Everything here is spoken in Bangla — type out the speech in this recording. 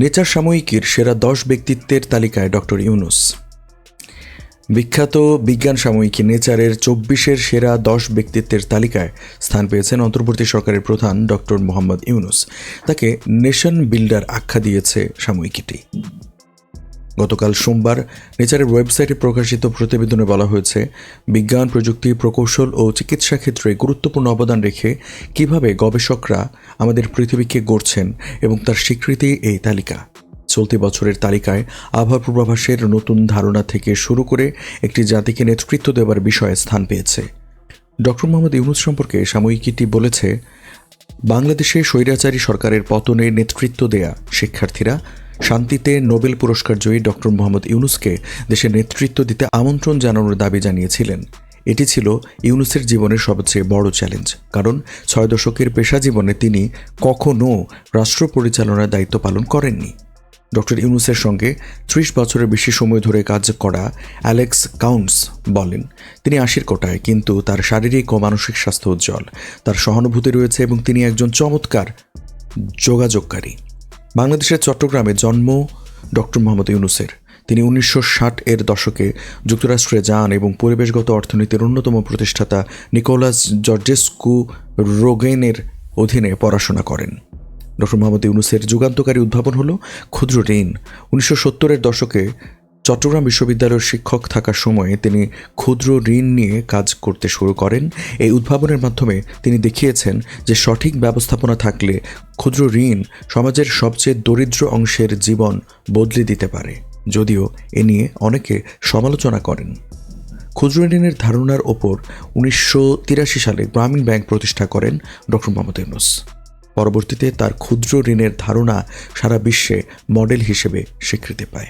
নেচার সাময়িকীর সেরা দশ ব্যক্তিত্বের তালিকায় ডক্টর ইউনুস। বিখ্যাত বিজ্ঞান সাময়িকী নেচারের চব্বিশের সেরা দশ ব্যক্তিত্বের তালিকায় স্থান পেয়েছেন অন্তর্বর্তী সরকারের প্রধান ডক্টর মোহাম্মদ ইউনুস। তাকে নেশন বিল্ডার আখ্যা দিয়েছে সাময়িকীটি। গতকাল সোমবার নেচারের ওয়েবসাইটে প্রকাশিত প্রতিবেদনে বলা হয়েছে, বিজ্ঞান, প্রযুক্তি, প্রকৌশল ও চিকিৎসা ক্ষেত্রে গুরুত্বপূর্ণ অবদান রেখে কীভাবে গবেষকরা আমাদের পৃথিবীকে গড়ছেন এবং তার স্বীকৃতি এই তালিকা। চলতি বছরের তালিকায় আবহাওয়া পূর্বাভাসের নতুন ধারণা থেকে শুরু করে একটি জাতিকে নেতৃত্ব দেওয়ার বিষয়ে স্থান পেয়েছে। ডক্টর মোহাম্মদ ইউনুস সম্পর্কে সাময়িকীটি বলেছে, বাংলাদেশে স্বৈরাচারী সরকারের পতনে নেতৃত্ব দেয়া শিক্ষার্থীরা শান্তিতে নোবেল পুরস্কার জয়ী ডক্টর মোহাম্মদ ইউনুসকে দেশের নেতৃত্ব দিতে আমন্ত্রণ জানানোর দাবি জানিয়েছিলেন। এটি ছিল ইউনুসের জীবনের সবচেয়ে বড় চ্যালেঞ্জ, কারণ ছয় দশকের পেশা জীবনে তিনি কখনও রাষ্ট্র পরিচালনার দায়িত্ব পালন করেননি। ডক্টর ইউনুসের সঙ্গে ত্রিশ বছরের বেশি সময় ধরে কাজ করা অ্যালেক্স কাউন্টস বলেন, তিনি আশির কোটায়, কিন্তু তার শারীরিক ও মানসিক স্বাস্থ্য উজ্জ্বল। তার সহানুভূতি রয়েছে এবং তিনি একজন চমৎকার যোগাযোগকারী। বাংলাদেশের চট্টগ্রামে জন্ম ডক্টর মোহাম্মদ ইউনুসের। তিনি উনিশশো ষাট এর দশকে যুক্তরাষ্ট্রে যান এবং পরিবেশগত অর্থনীতির অন্যতম প্রতিষ্ঠাতা নিকোলাস জর্জেস্কু রোগেনের অধীনে পড়াশোনা করেন। ডক্টর মোহাম্মদ ইউনুসের যুগান্তকারী উদ্ভাবন হল ক্ষুদ্র ঋণ। উনিশশো সত্তরের দশকে চট্টগ্রাম বিশ্ববিদ্যালয়ের শিক্ষক থাকার সময়ে তিনি ক্ষুদ্র ঋণ নিয়ে কাজ করতে শুরু করেন। এই উদ্ভাবনের মাধ্যমে তিনি দেখিয়েছেন যে সঠিক ব্যবস্থাপনা থাকলে ক্ষুদ্র ঋণ সমাজের সবচেয়ে দরিদ্র অংশের জীবন বদলে দিতে পারে। যদিও এ নিয়ে অনেকে সমালোচনা করেন। ক্ষুদ্র ঋণের ধারণার ওপর উনিশশো তিরাশি সালে গ্রামীণ ব্যাংক প্রতিষ্ঠা করেন ডক্টর মোহাম্মদ ইউনুস। পরবর্তীতে তার ক্ষুদ্র ঋণের ধারণা সারা বিশ্বে মডেল হিসেবে স্বীকৃতি পায়।